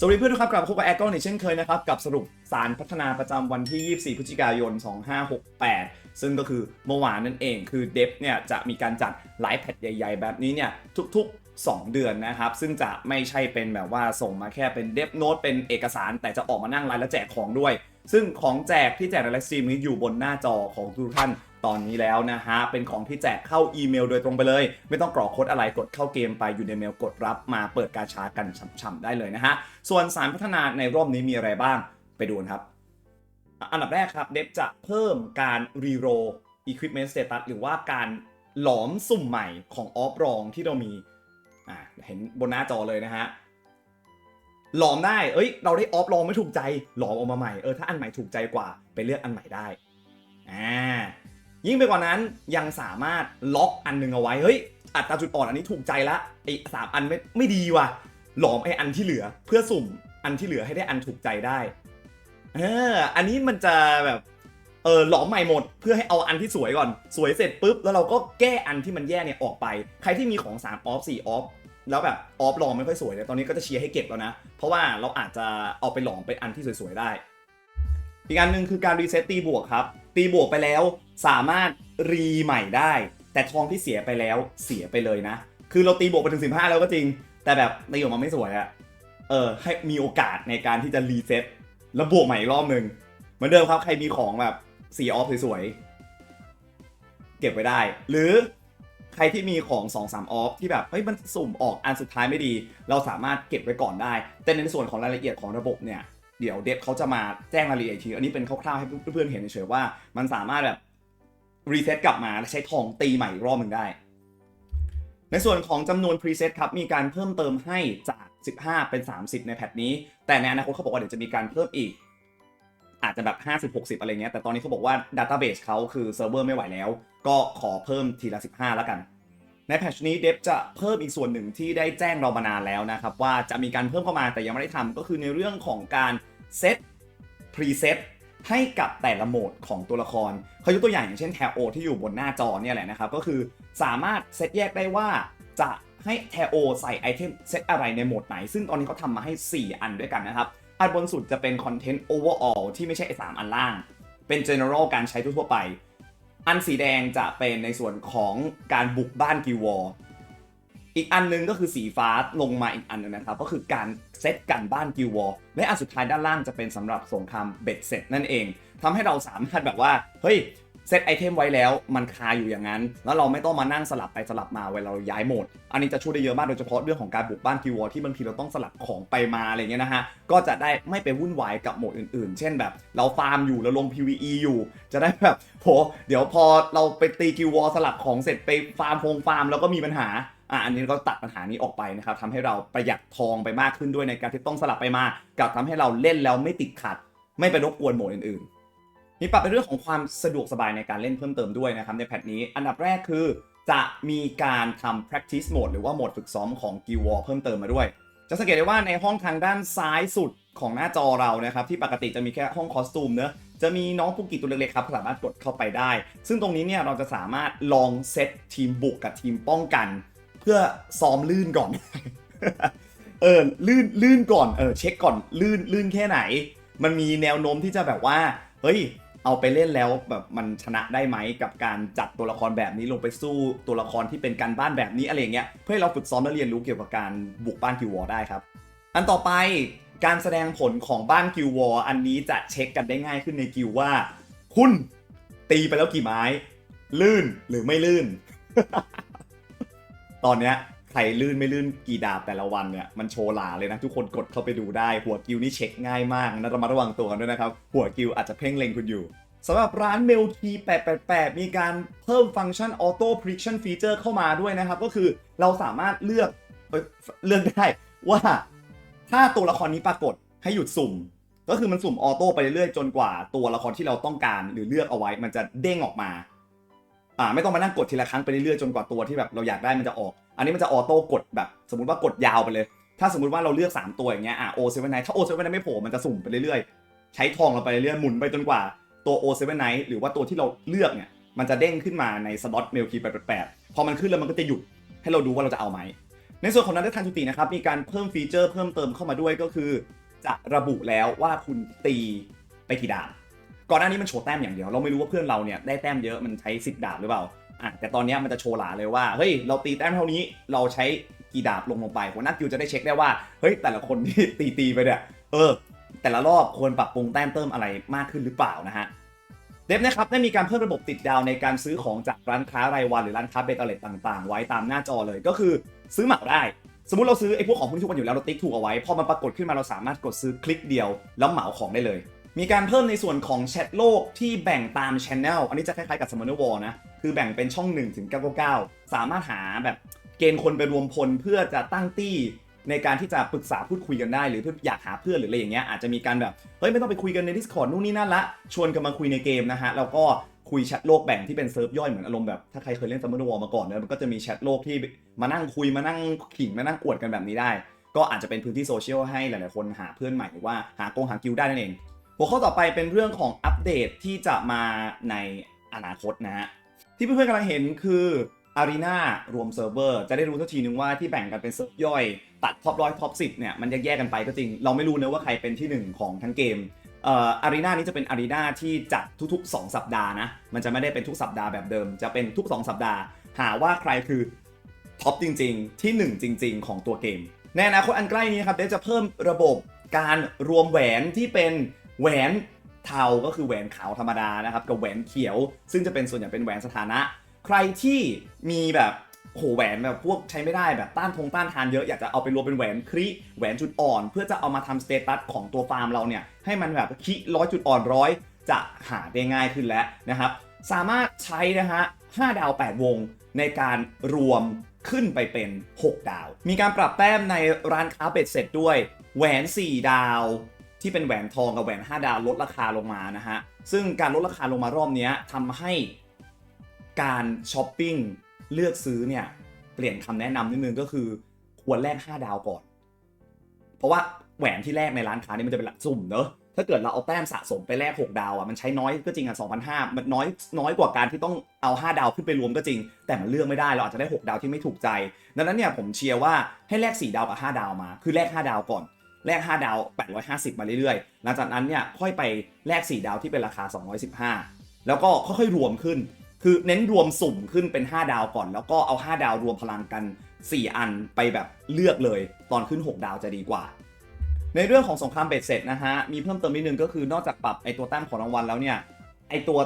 สวัสดีเพื่อนทุกครับกลับมาพบกับแอคกอนอีกเช่นเคยนะครับ กับสรุปสารพัฒนาประจำวันที่ 24 พฤศจิกายน 2568 ซึ่งก็คือเมื่อวานนั่นเองคือเดฟเนี่ยจะมีการจัดไลฟ์แพทใหญ่ ๆ แบบนี้เนี่ยทุก ๆ 2 เดือนนะครับ ซึ่งจะไม่ใช่เป็นแบบว่าส่งมาแค่เป็นเดฟโน้ตเป็นเอกสาร แต่จะออกมานั่งไลฟ์และแจกของด้วย ซึ่งของแจกที่แจกในไลฟ์สตรีมนี้อยู่บนหน้าจอของทุกท่าน ตอนนี้แล้วนะฮะ เป็นของที่แจกเข้าอีเมลโดยตรงไปเลย ไม่ต้องกรอกโค้ดอะไรกดเข้าเกมไปอยู่ในเมลกดรับมาเปิดกาชากันฉ่ำๆได้เลยนะฮะ ส่วนสารพัฒนาในรอบนี้มีอะไรบ้างไปดูครับ อันดับแรกครับเดฟจะเพิ่มการรีโร Equipment Status หรือว่าการหลอมสุ่มใหม่ของออฟรองที่เรามีอ่าเห็นบนหน้าจอเลยนะฮะหลอมได้ เอ้ย เราได้ออฟลองไม่ถูกใจ หลอมออกมาใหม่ เออ ถ้าอันใหม่ถูกใจกว่า ไปเลือกอันใหม่ได้ อ่า ยิ่งไปกว่านั้นยังสามารถล็อกอันหนึ่งเอาไว้ เฮ้ย อัตราจุดอ่อนอันนี้ถูกใจละไอ้สามอันไม่ไม่ดีว่ะ หลอมไอ้อันที่เหลือ เพื่อสุ่มอันที่เหลือให้ได้อันถูกใจได้ เออ อันนี้มันจะแบบเออหลอมใหม่หมดเพื่อให้เอาอันที่สวยก่อน สวยเสร็จปุ๊บแล้วเราก็แก้อันที่มันแย่เนี่ยออกไป ใครที่มีของ3ออฟ4ออฟแล้วแบบออฟลองไม่ค่อยสวยเนี่ยตอนนี้ก็จะเชียร์ให้เก็บแล้วนะ เพราะว่าเราอาจจะเอาไปหลอมเป็นอันที่สวยๆได้ อีกอันหนึ่งคือการรีเซ็ตตีบวกครับ ตีบวกไปแล้ว สามารถรีใหม่ได้ แต่ทองที่เสียไปแล้วเสียไปเลยนะ คือเราตีบวกไปถึง 15 แล้วก็จริง แต่แบบตีออกมาไม่สวยอะเออให้มีโอกาสในการที่จะรีเซ็ตแล้วบวกใหม่อีกรอบหนึ่งเหมือนเดิมครับใครมีของแบบสีออฟสวยๆเก็บไว้ได้ หรือใครที่มีของ 2 3 ออฟที่แบบเฮ้ยมันสุ่มออกอันสุดท้ายไม่ดี เราสามารถเก็บไว้ก่อนได้ แต่ในส่วนของรายละเอียดของระบบเนี่ย เดี๋ยวเดฟเขาจะมาแจ้งรายละเอียดอีกที อันนี้เป็นคร่าวๆให้เพื่อนๆเห็นเฉยๆว่า มันสามารถแบบรีเซ็ตกลับมาและใช้ทองตีใหม่อีกรอบหนึ่งได้ ในส่วนของจำนวนพรีเซ็ตครับ มีการเพิ่มเติมให้จาก 15 เป็น 30 ในแพทนี้ แต่ในอนาคตเขาบอกว่าเดี๋ยวจะมีการเพิ่มอีก อาจจะแบบ 50-60 อะไรเงี้ย แต่ตอนนี้เขาบอกว่า Database เขาคือเซิร์ฟเวอร์ไม่ไหวแล้ว ก็ขอเพิ่มทีละ 15 แล้วกันในแพทชนี้เดฟจะเพิ่มอีกส่วนหนึ่งที่ได้แจ้งเรามานานแล้วนะครับ ว่าจะมีการเพิ่มเข้ามาแต่ยังไม่ได้ทำก็คือในเรื่องของการ เซตพรีเซตให้กับแต่ละโหมดของตัวละครเขายกตัวอย่างอย่างเช่นแทโอที่อยู่บนหน้าจอเนี่ยแหละนะครับ ก็คือสามารถเซตแยกได้ว่าจะให้แทโอใส่ไอเทมเซตอะไรในโหมดไหน ซึ่งตอนนี้เขาทำมาให้ 4 อันด้วยกันนะครับ อันบนสุดจะเป็นคอนเทนต์โอเวอร์ออลที่ไม่ใช่ไอสามอันล่าง เป็น general การใช้ทั่วไป อันสีแดงจะเป็นในส่วนของการบุกบ้านกิวอร์ อีกอันหนึงก็คือสีฟ้าลงมาอีกอันหนึงนะครับ ก็คือการเซตกันบ้านกิววอร์และอันสุดท้ายด้านล่างจะเป็นสำหรับสงครามเบ็ดเสร็จนั่นเองทำให้เราสามารถแบบว่า เฮ้ยเซตไอเทมไว้แล้วมันคาอยู่อย่างนั้น แล้วเราไม่ต้องมานั่งสลับไปสลับมาเวลาเราย้ายโหมด อันนี้จะช่วยได้เยอะมากโดยเฉพาะเรื่องของการบุกบ้านกิววอร์ที่บางทีเราต้องสลับของไปมาอะไรเงี้ยนะฮะ ก็จะได้ไม่ไปวุ่นวายกับโหมดอื่นๆ เช่นแบบ เราฟาร์มอยู่เราลง PVE อยู่ จะได้แบบโหเดี๋ยวพอเราไปตีกิววอร์สลับของเสร็จไปฟาร์มโฟงฟาร์มแล้วก็มีปัญหา อะอันนี้ก็ตัดปัญหานี้ออกไปนะครับทำให้เราประหยัดทองไปมากขึ้นด้วยในการที่ต้องสลับไปมา กับทำให้เราเล่นแล้วไม่ติดขัด ไม่ไปรบกวนโหมดอื่นๆมีปรับเป็นเรื่องของความสะดวกสบายในการเล่นเพิ่มเติมด้วยนะครับในแพทนี้อันดับแรกคือ จะมีการทำ practice mode หรือว่าโหมดฝึกซ้อมของ Guild War เพิ่มเติมมาด้วย จะสังเกตได้ว่าในห้องทางด้านซ้ายสุดของหน้าจอเรานะครับที่ปกติจะมีแค่ห้องคอสตูมเนอะจะมีน้องปุกิตัวเล็กๆครับสามารถกดเข้าไปได้ ซึ่งตรงนี้เนี่ยเราจะสามารถลองเซตทีมบุกกับทีมป้องกัน เพื่อซ้อมลื่นก่อน เออลื่นลื่นก่อนเออเช็คก่อนลื่นลื่นแค่ไหน มันมีแนวโน้มที่จะแบบว่า เฮ้ย เอาไปเล่นแล้วแบบมันชนะได้ไหมกับการจัดตัวละครแบบนี้ลงไปสู้ตัวละครที่เป็นการบ้านแบบนี้อะไรเงี้ยเพื่อให้เราฝึกซ้อมและเรียนรู้เกี่ยวกับการบุกบ้านกิววอร์ได้ครับ อันต่อไปการแสดงผลของบ้านกิววอร์อันนี้จะเช็คกันได้ง่ายขึ้นในกิวว่า คุณตีไปแล้วกี่ไม้ ลื่นหรือไม่ลื่น ตอนเนี้ยใครลื่นไม่ลื่นกี่ดาบแต่ละวันเนี่ยมันโชว์หลาเลยนะ ทุกคนกดเข้าไปดูได้หัวกิวนี่เช็คง่ายมากนะระมัดระวังตัวกันด้วยนะครับ หัวกิวอาจจะเพ่งเล็งคุณอยู่สำหรับร้านเมลที888 มีการเพิ่มฟังก์ชัน Auto Prediction Feature เข้ามาด้วยนะครับ ก็คือเราสามารถเลือกเอเลือกได้ว่าถ้าตัวละครนี้ปรากฏให้หยุดสุ่ม ก็คือมันสุ่มออโต้ไปเรื่อยๆจนกว่าตัวละครที่เราต้องการ หรือเลือกเอาไว้มันจะเด้งออกมา อ่าไม่ต้องมานั่งกดทีละครั้งไปเรื่อยๆจนกว่าตัวที่แบบเราอยากได้มันจะออก อันนี้มันจะออโต้กดแบบสมมติว่ากดยาวไปเลย ถ้าสมมติว่าเราเลือก 3 ตัวอย่างเงี้ยอะโอเซเว่นไนถ้าโอเซเว่นไนไม่โผล่มันจะสุ่มไปเรื่อยๆ ใช้ทองเราไปเรื่อยๆหมุนไปจนกว่าตัวโอเซเว่นไนหรือว่าตัวที่เราเลือกเนี่ยมันจะเด้งขึ้นมาในสล็อตเมลคีแปดแปดพอมันขึ้นแล้วมันก็จะหยุดให้เราดูว่าเราจะเอาไหม ในส่วนของนันททันจุตินะครับมีการเพิ่มฟีเจอร์เพิ่มเติมเข้ามาด้วยก็คือ จะระบุแล้วว่าคุณตีไปกี่ดาบ ก่อนหน้านี้มันโชว์แต้มอย่างเดียวเราไม่รู้ว่าเพื่อนเราเนี่ยได้แต้มเยอะมันใช้10ดาบหรือเปล่าอะแต่ตอนนี้มันจะโชว์หลาเลยว่าเฮ้ยเราตีแต้มเท่านี้เราใช้กี่ดาบลงลงไปหัวหน้ากิวจะได้เช็คได้ว่าเฮ้ยแต่ละคนที่ตีตีไปเนี่ยเออ แต่ละรอบควรปรับปรุงแต้มเติมอะไรมากขึ้นหรือเปล่านะฮะเดฟนะครับได้มีการเพิ่มระบบติดดาวในการซื้อของจากร้านค้ารายวันหรือร้านค้าเบตเตอร์เลตต่างๆ ไว้ตามหน้าจอเลยก็คือซื้อเหมาได้ สมมติเราซื้อไอ้พวกของพวกนี้ทุกวันอยู่แล้วเราติ๊กถูกเอาไว้พอมันปรากฏขึ้นมาเราสามารถกดซื้อคลิกเดียว แล้วเหมาของได้เลย มีการเพิ่มในส่วนของแชทโลกที่แบ่งตามช anel อันนี้จะคล้ายๆกับ Summoner War นะ คือแบ่งเป็นช่อง1ถึง999 สามารถหาแบบเกณฑ์คนไปรวมพลเพื่อจะตั้งตี้ในการที่จะปรึกษาพูดคุยกันได้ หรือเพื่ออยากหาเพื่อนหรืออะไรอย่างเงี้ยอาจจะมีการแบบ เฮ้ย ไม่ต้องไปคุยกันใน Discord นู่นนี่นั่นละชวนกันมาคุยในเกมนะฮะ แล้วก็คุยแชทโลกแบ่งที่เป็นเซิร์ฟย่อยเหมือนอารมณ์แบบถ้าใครเคยเล่น Summoner War มาก่อนเนี่ยมันก็จะมีแชทโลกที่มานั่งคุยมานั่งขิงมานั่งอวดกันแบบนี้ได้ ก็อาจจะเป็นพื้นที่โซเชียลให้หลาย ๆ คนหาเพื่อนใหม่หรือว่าหากงหากิลได้นั่นเอง หัวข้อต่อไปเป็นเรื่องของอัปเดตที่จะมาในอนาคตนะฮะที่เพื่อนๆกำลังเห็นคือ Arena รวมเซิร์ฟเวอร์จะได้รู้ทันทีนึงว่าที่แบ่งกันเป็นเซิร์ฟย่อย ตัดท็อปร้อยท็อปสิเนี่ยมันแยกกันไปก็จริง เราไม่รู้นะว่าใครเป็นที่หนึ่งของทั้งเกมเอ่ออารีนานี้จะเป็นอารีนาที่จัดทุกๆ 2 สัปดาห์นะ มันจะไม่ได้เป็นทุกสัปดาห์แบบเดิม จะเป็นทุก 2 สัปดาห์ หาว่าใครคือท็อปจริงๆ ที่ 1 จริง ๆ ของตัวเกม ในอนาคตอันใกล้นี้ครับเดฟจะเพิ่มระบบการรวมแหวนที่เป็น แหวนเทาก็คือแหวนขาวธรรมดานะครับกับแหวนเขียว ซึ่งจะเป็นส่วนใหญ่เป็นแหวนสถานะ ใครที่มีแบบโหแหวนแบบพวกใช้ไม่ได้แบบต้านทงต้านทานเยอะอยากจะเอาไปรวมเป็นแหวนคริแหวนจุดอ่อน เพื่อจะเอามาทำสเตตัสของตัวฟาร์มเราเนี่ยให้มันแบบคริร้อยจุดอ่อนร้อยจะหาได้ง่ายขึ้นแล้วนะครับ สามารถใช้นะฮะ5ดาว 8 วงในการรวมขึ้นไปเป็น 6 ดาว มีการปรับแต้มในร้านค้าเบ็ดเสร็จด้วย แหวน 4 ดาว ที่เป็นแหวนทองกับแหวน 5 ดาวลดราคาลงมานะฮะ ซึ่งการลดราคาลงมารอบนี้ทำให้การช้อปปิ้งเลือกซื้อเนี่ย เปลี่ยนคำแนะนำนิดนึงก็คือควรแลก5 ดาวก่อน เพราะว่าแหวนที่แลกในร้านค้านี่มันจะเป็นหลักสุ่มเนอะถ้าเกิดเราเอาแต้มสะสมไปแลก6ดาวอะมันใช้น้อยก็จริงอะ2,500มันน้อยน้อยกว่าการที่ต้องเอา 5 ดาวขึ้นไปรวมก็จริง แต่มันเลือกไม่ได้เราอาจจะได้ 6 ดาวที่ไม่ถูกใจ ดังนั้นเนี่ยผมเชียร์ว่าให้แลก4ดาวกับ 5 ดาวมา คือแลก5ดาวก่อน แลก5 ดาว 850 มาเรื่อยๆ หลังจากนั้นเนี่ยค่อยไปแลก 4 ดาวที่เป็นราคา 215 แล้วก็ค่อยๆรวมขึ้น คือเน้นรวมสุ่มขึ้นเป็น 5 ดาวก่อน แล้วก็เอา 5 ดาวรวมพลังกัน 4 อันไปแบบเลือกเลย ตอนขึ้น 6 ดาวจะดีกว่า ในเรื่องของสงครามเบ็ดเสร็จนะฮะ มีเพิ่มเติมนิดนึงก็คือนอกจากปรับไอตัวแต้มของรางวัลแล้วเนี่ย ไอตัว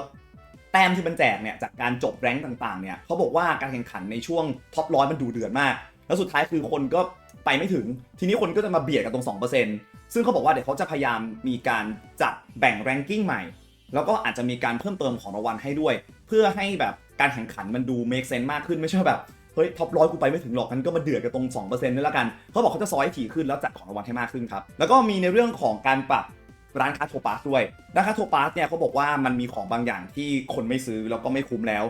แต้มที่มันแจกเนี่ยจากการจบแรงค์ต่างๆเนี่ยเขาบอกว่าการแข่งขันในช่วงท็อปร้อยมันดูเดือดมาก แล้วสุดท้ายคือคนก็ ไปไม่ถึง ทีนี้คนก็จะมาเบียดกันตรง 2%ซึ่งเขาบอกว่าเดี๋ยวเขาจะพยายามมีการจัดแบ่งแรงกิ้งใหม่ แล้วก็อาจจะมีการเพิ่มเติมของรางวัลให้ด้วย เพื่อให้แบบการแข่งขันมันดู make sense มากขึ้นไม่ใช่แบบเฮ้ยท็อปร้อยกูไปไม่ถึงหรอกกันก็มาเดือดกันตรง2%นี่แล้วกันเขาบอกเขาจะซอยให้ถี่ขึ้นแล้วจัดของรางวัลให้มากขึ้นครับแล้วก็มีในเรื่องของการปรับร้านค้าโทปาสด้วยร้านค้าโทปาสเนี่ยเขาบอกว่ามันมีของบางอย่างที่คนไม่ซื้อแล้วก็ไม่คุ้มแล้ว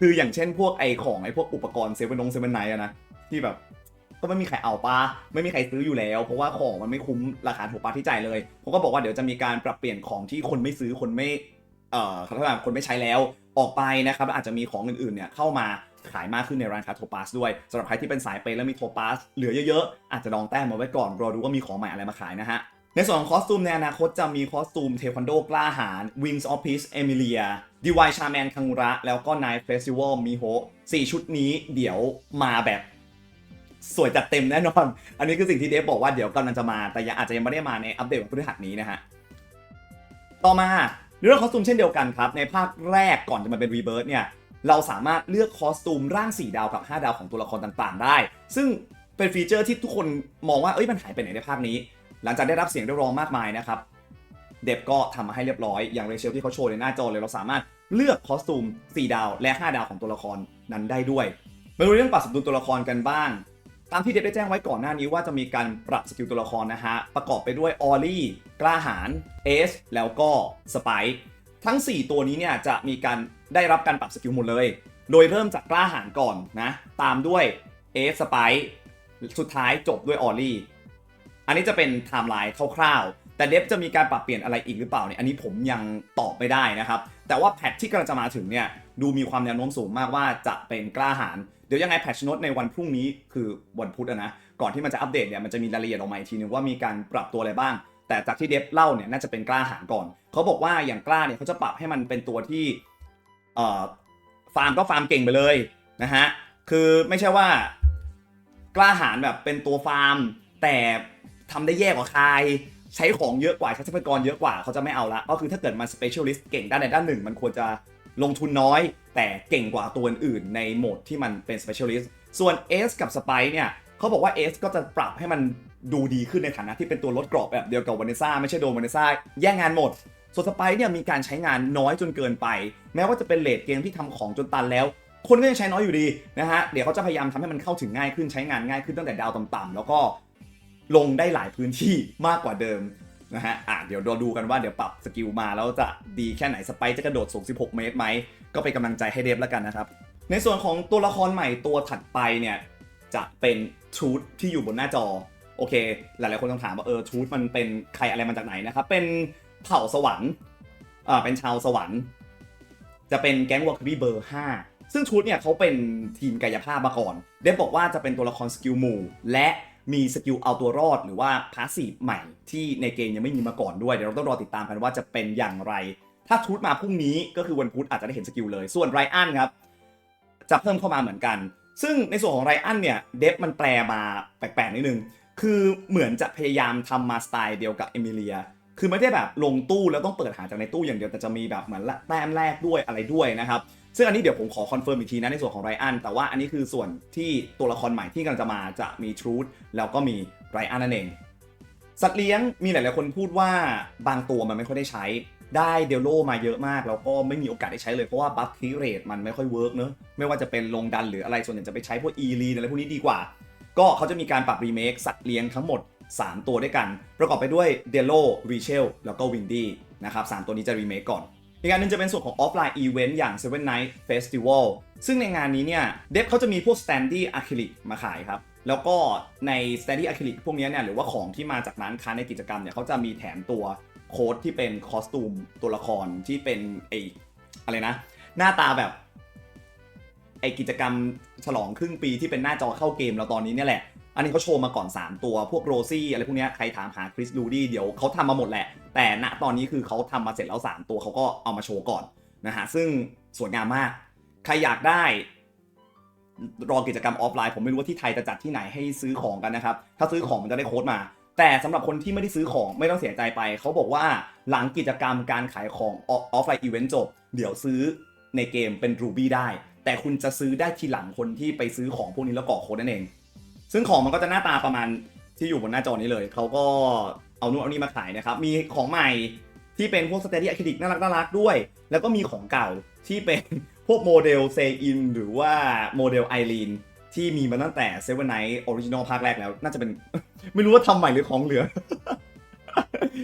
คืออย่างเช่นพวกไอของไอพวกอุปกรณ์เซเว่นงเซเว่นไนอะนะที่แบบ ก็ไม่มีใครเอาปะไม่มีใครซื้ออยู่แล้ว เพราะว่าของมันไม่คุ้มราคาโทปลาที่จ่ายเลยเขาก็บอกว่าเดี๋ยวจะมีการปรับเปลี่ยนของที่คนไม่ซื้อคนไม่เอ่อเขาเรียกว่าคนไม่ใช้แล้วออกไปนะครับอาจจะมีของอื่นๆเนี่ยเข้ามาขายมากขึ้นในร้านค้าโทปาสด้วยสำหรับใครที่เป็นสายเปย์แล้วมีโทปาสเหลือเยอะๆ อาจจะดองแต้มมาไว้ก่อน รอดูว่ามีของใหม่อะไรมาขายนะฮะ ในส่วนของคอสตูมในอนาคตจะมีคอสตูมเทควันโดกล้าหาญ Wings of Peace Emilia d y c h a r m a n คังระ แล้วก็ Night Festival มิโฮสี่ชุดนี้เดี๋ยวมาแบบ สวยจัดเต็มแน่นอน อันนี้คือสิ่งที่เดฟบอกว่าเดี๋ยวกำลังจะมา แต่ยังอาจจะยังไม่ได้มาในอัปเดตวันพฤหัสนี้นะฮะ ต่อมาเรื่องคอสตูมเช่นเดียวกันครับ ในภาคแรกก่อนจะมาเป็นรีเบิร์เนี่ยเราสามารถเลือกคอสตูมร่าง 4 ดาวกับ 5 ดาวของตัวละครต่างๆ ได้ ซึ่งเป็นฟีเจอร์ที่ทุกคนมองว่าเอ้ยมันหายไปไหนในภาคนี้ หลังจากได้รับเสียงเรียกร้องมากมายนะครับเดบก็ทำมาให้เรียบร้อย อย่างเรเชลที่เขาโชว์ในหน้าจอเลยเราสามารถเลือกคอสตูม 4 ดาวและ 5 ดาวของตัวละครนั้นได้ด้วยมาดูเรื่องปรับสมดุลตัวละครกันบ้าง ตามที่เดฟได้แจ้งไว้ก่อนหน้านี้ว่าจะมีการปรับสกิลตัวละครนะฮะ ประกอบไปด้วยออลลี่ กล้าหาญเอส แล้วก็สไปค์ทั้ง 4 ตัวนี้เนี่ยจะมีการได้รับการปรับสกิลหมดเลย โดยเริ่มจากกล้าหาญก่อนนะ ตามด้วยเอสสไปค์สุดท้ายจบด้วยออลลี่ อันนี้จะเป็นไทม์ไลน์คร่าวๆ แต่เดฟจะมีการปรับเปลี่ยนอะไรอีกหรือเปล่าเนี่ย อันนี้ผมยังตอบไม่ได้นะครับ แต่ว่าแพทที่กำลังจะมาถึงเนี่ยดูมีความแนวโน้มสูงมากว่าจะเป็นกล้าหาญ เดี๋ยวยังไงแพชโนตในวันพรุ่งนี้คือวันพุธอะนะ ก่อนที่มันจะอัปเดตเนี่ยมันจะมีรายละเอียดออกมาอีกทีนึงว่ามีการปรับตัวอะไรบ้าง แต่จากที่เดฟเล่าเนี่ยน่าจะเป็นกล้าหาญก่อน เขาบอกว่าอย่างกล้าเนี่ยเขาจะปรับให้มันเป็นตัวที่เอ่อฟาร์มก็ฟาร์มเก่งไปเลยนะฮะ คือไม่ใช่ว่ากล้าหาญแบบเป็นตัวฟาร์ม แต่ทำได้แย่กว่าใครใช้ของเยอะกว่าใช้ทรัพยากรเยอะกว่าเขาจะไม่เอาละก็คือถ้าเกิดมัน specialist เก่งด้านใดด้านหนึ่ง มันควรจะลงทุนน้อย แต่เก่งกว่าตัวอื่นในโหมดที่มันเป็น specialist ส่วน S กับ s p i เนี่ยเขาบอกว่า S ก็จะปรับให้มันดูดีขึ้นในฐานะที่เป็นตัวลดกรอบแบบเดียวกับวานิซ่าไม่ใช่โดวานิซ่าแย่งงานหมด ส่วนสไปเนี่ยมีการใช้งานน้อยจนเกินไป แม้ว่าจะเป็นเลดเกมที่ทำของจนตันแล้ว คนก็ยังใช้น้อยอยู่ดีนะฮะเดี๋ยวเขาจะพยายามทำให้มันเข้าถึงง่ายขึ้นใช้งานง่ายขึ้นตั้งแต่ดาวต่ำๆแล้วก็ลงได้หลายพื้นที่มากกว่าเดิมนะฮะอะเดี๋ยวเราดูกันว่าเดี๋ยวปรับสกิลมาแล้วจะดีแค่ไหนสไปจะกระโดดสูง 16 เมตรไหม ก็เป็นกำลังใจให้เดฟแล้วกันนะครับ ในส่วนของตัวละครใหม่ตัวถัดไปเนี่ยจะเป็นทูตที่อยู่บนหน้าจอ โอเค หลายๆคนต้องถามว่าเออทูตมันเป็นใครอะไรมาจากไหนนะครับเป็นเผ่าสวรรค์อ่าเป็นชาวสวรรค์ จะเป็นแก๊งวอร์คบี้เบอร์5ซึ่งทูตเนี่ยเขาเป็นทีมกายภาพมาก่อนเดฟบอกว่าจะเป็นตัวละครสกิลหมู่ และมีสกิลเอาตัวรอดหรือว่าพาสซีฟใหม่ที่ในเกมยังไม่มีมาก่อนด้วย เดี๋ยวเราต้องรอติดตามกันว่าจะเป็นอย่างไร ถ้าทูตมาพรุ่งนี้ก็คือวันพุธอาจจะได้เห็นสกิลเลย ส่วนไรอันครับจะเพิ่มเข้ามาเหมือนกัน ซึ่งในส่วนของไรอันเนี่ยเดฟมันแปลมาแปลกๆนิดนึง คือเหมือนจะพยายามทำมาสไตล์เดียวกับเอมิเลีย คือไม่ได้แบบลงตู้แล้วต้องเปิดหาจากในตู้อย่างเดียว แต่จะมีแบบเหมือนละแต้มแรกด้วยอะไรด้วยนะครับ ซึ่งอันนี้เดี๋ยวผมขอคอนเฟิร์มอีกทีนะในส่วนของไรอัน แต่ว่าอันนี้คือส่วนที่ตัวละครใหม่ที่กำลังจะมาจะมีทรูธแล้วก็มีไรอันนั่นเอง สัตว์เลี้ยงมีหลายๆคนพูดว่าบางตัวมันไม่ค่อยได้ใช้ ได้เดลโลมาเยอะมาก แล้วก็ไม่มีโอกาสได้ใช้เลยเพราะว่าบัฟคิเรตมันไม่ค่อยเวิร์กเนอะไม่ว่าจะเป็นลงดันหรืออะไรส่วนใหญ่จะไปใช้พวกอีลีอะไรพวกนี้ดีกว่า ก็เขาจะมีการปรับรีเมคสัตว์เลี้ยงทั้งหมด 3 ตัวด้วยกัน ประกอบไปด้วยเดลโลรีเชลแล้วก็วินดี้นะครับสามตัวนี้จะรีเมคก่อนอีกอันหนึงจะเป็นส่วนของออฟไลน์อีเวนต์อย่าง Seven Night Festival ซึ่งในงานนี้เนี่ยเดฟเขาจะมีพวก standy acrylic มาขายครับ แล้วก็ใน standy acrylic พวกนี้เนี่ยหรือว่าของที่มาจากร้านค้าในกิจกรรมเนี่ยเขาจะมีแถมตัว โค้ดที่เป็นคอสตูมตัวละครที่เป็นไออะไรนะ หน้าตาแบบไอกิจกรรมฉลองครึ่งปีที่เป็นหน้าจอเข้าเกมเราตอนนี้เนี่ยแหละ อันนี้เขาโชว์มาก่อน 3 ตัวพวกโรซี่อะไรพวกนี้ใครถามหาคริสลูดี้เดี๋ยวเขาทำมาหมดแหละ แต่ณตอนนี้คือเขาทำมาเสร็จแล้ว 3 ตัวเขาก็เอามาโชว์ก่อนนะฮะซึ่งสวยงามมาก ใครอยากได้รอกิจกรรมออฟไลน์ผมไม่รู้ว่าที่ไทยจะจัดที่ไหนให้ซื้อของกันนะครับ ถ้าซื้อของมันจะได้โค้ดมา แต่สำหรับคนที่ไม่ได้ซื้อของไม่ต้องเสียใจไป เขาบอกว่าหลังกิจกรรมการขายของออฟไลน์อีเวนต์จบ เดี๋ยวซื้อในเกมเป็น Ruby ได้ แต่คุณจะซื้อได้ทีหลังคนที่ไปซื้อของพวกนี้แล้วกรอโค้ดนั่นเอง ซึ่งของมันก็จะหน้าตาประมาณที่อยู่บนหน้าจอนี้เลย เขาก็เอานู่นเอานี่มาขายนะครับ มีของใหม่ที่เป็นพวกสเตดี้อะคริลิกน่ารักน่ารักด้วย แล้วก็มีของเก่าที่เป็นพวกโมเดลเซอินหรือว่าโมเดลไอรีน ที่มีมาตั้งแต่เซเว่นไนท์ออริจินอลภาคแรกแล้ว น่าจะเป็น ไม่รู้ว่าทำใหม่หรือของเหลือ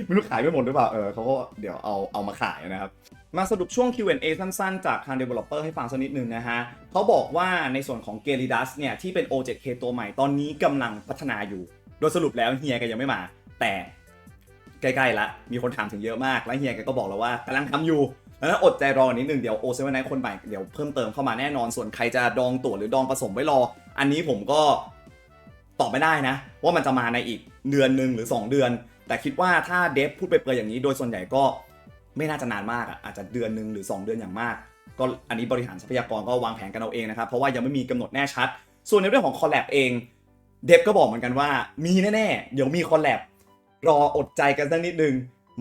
ไม่รู้ขายไม่หมดหรือเปล่า เออเขาก็เดี๋ยวเอาเอามาขายนะครับ มาสรุปช่วง Q&A สั้นๆ จากทาง Developer ให้ฟังสักนิดนึงนะฮะเขาบอกว่าในส่วนของ g e l i d a s เนี่ย ที่เป็น O7K ตัวใหม่ตอนนี้กำลังพัฒนาอยู่ โดยสรุปแล้วเฮียแกยังไม่มา แต่ใกล้ๆละ มีคนถามถึงเยอะมาก แล้วเฮียกก็บอกแล้วว่ากำลังทำอยู่แล้วอดใจรอนิดนึงเดี๋ยวโอเซเว่นไนคนใหม่เดี๋ยวเพิ่มเติมเข้ามาแน่นอนส่วนใครจะดองตั๋วหรือดองผสมไว้รอ อันนี้ผมก็ตอบไม่ได้นะ ว่ามันจะมาในอีกเดือนหนึ่งหรือ 2 เดือน แต่คิดว่าถ้าเดฟพูดไปเปรยอย่างนี้โดยส่วนใหญ่ก็ไม่น่าจะนานมากอะอาจจะเดือนหนึ่งหรือ 2 เดือนอย่างมาก ก็อันนี้บริหารทรัพยากรก็วางแผนกันเอาเองนะครับเพราะว่ายังไม่มีกำหนดแน่ชัด ส่วนในเรื่องของคอลแลบเองเดฟก็บอกเหมือนกันว่ามีแน่ๆเดี๋ยวมีคอลแลบรออดใจกันสักนิดนึง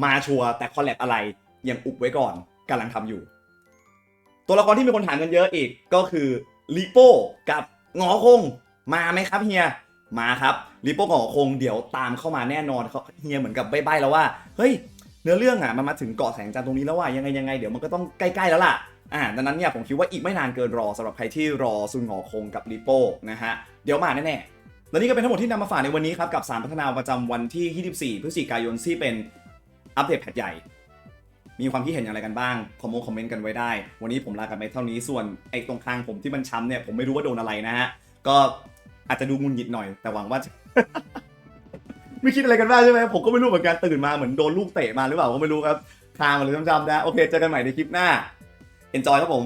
มาชัวร์แต่คอลแลบอะไรยังอุบไว้ก่อนกำลังทำอยู่ ตัวละครที่มีคนถามกันเยอะอีกก็คือลิโป้กับ งอคงมาไหมครับเฮียมาครับลิโป้กับงอคงเดี๋ยวตามเข้ามาแน่นอนเขาเฮียเหมือนกับใบ้ๆแล้วว่าเฮ้ยเนื้อเรื่องอะมันมาถึงเกาะแสงจันทร์ตรงนี้แล้วว่ายังไงยังไงเดี๋ยวมันก็ต้องใกล้ๆแล้วล่ะอ่าดังนั้นเนี่ยผมคิดว่าอีกไม่นานเกินรอสำหรับใครที่รอซุนหงอคงกับลิโป้นะฮะเดี๋ยวมาแน่ๆและนี่ก็เป็นทั้งหมดที่นำมาฝากในวันนี้ครับกับสารพัฒนาประจำวันที่ 24 พฤศจิกายนที่เป็นอัปเดตแพทใหญ่ มีความคิดเห็นอย่างไรกันบ้าง คอมเมนต์คอมเมนต์กันไว้ได้ วันนี้ผมลากันไปเท่านี้ส่วนไอ้ตรงคางผมที่มันช้ำเนี่ยผมไม่รู้ว่าโดนอะไรนะฮะก็อาจจะดูงุนหงิดหน่อยแต่หวังว่าไม่คิดอะไรกันบ้างใช่ไหมผมก็ไม่รู้เหมือนกันตื่นมาเหมือนโดนลูกเตะมาหรือเปล่าก็ไม่รู้ครับคางมันเลยจำๆนะโอเคเจอกันใหม่ในคลิปหน้า enjoy ครับผม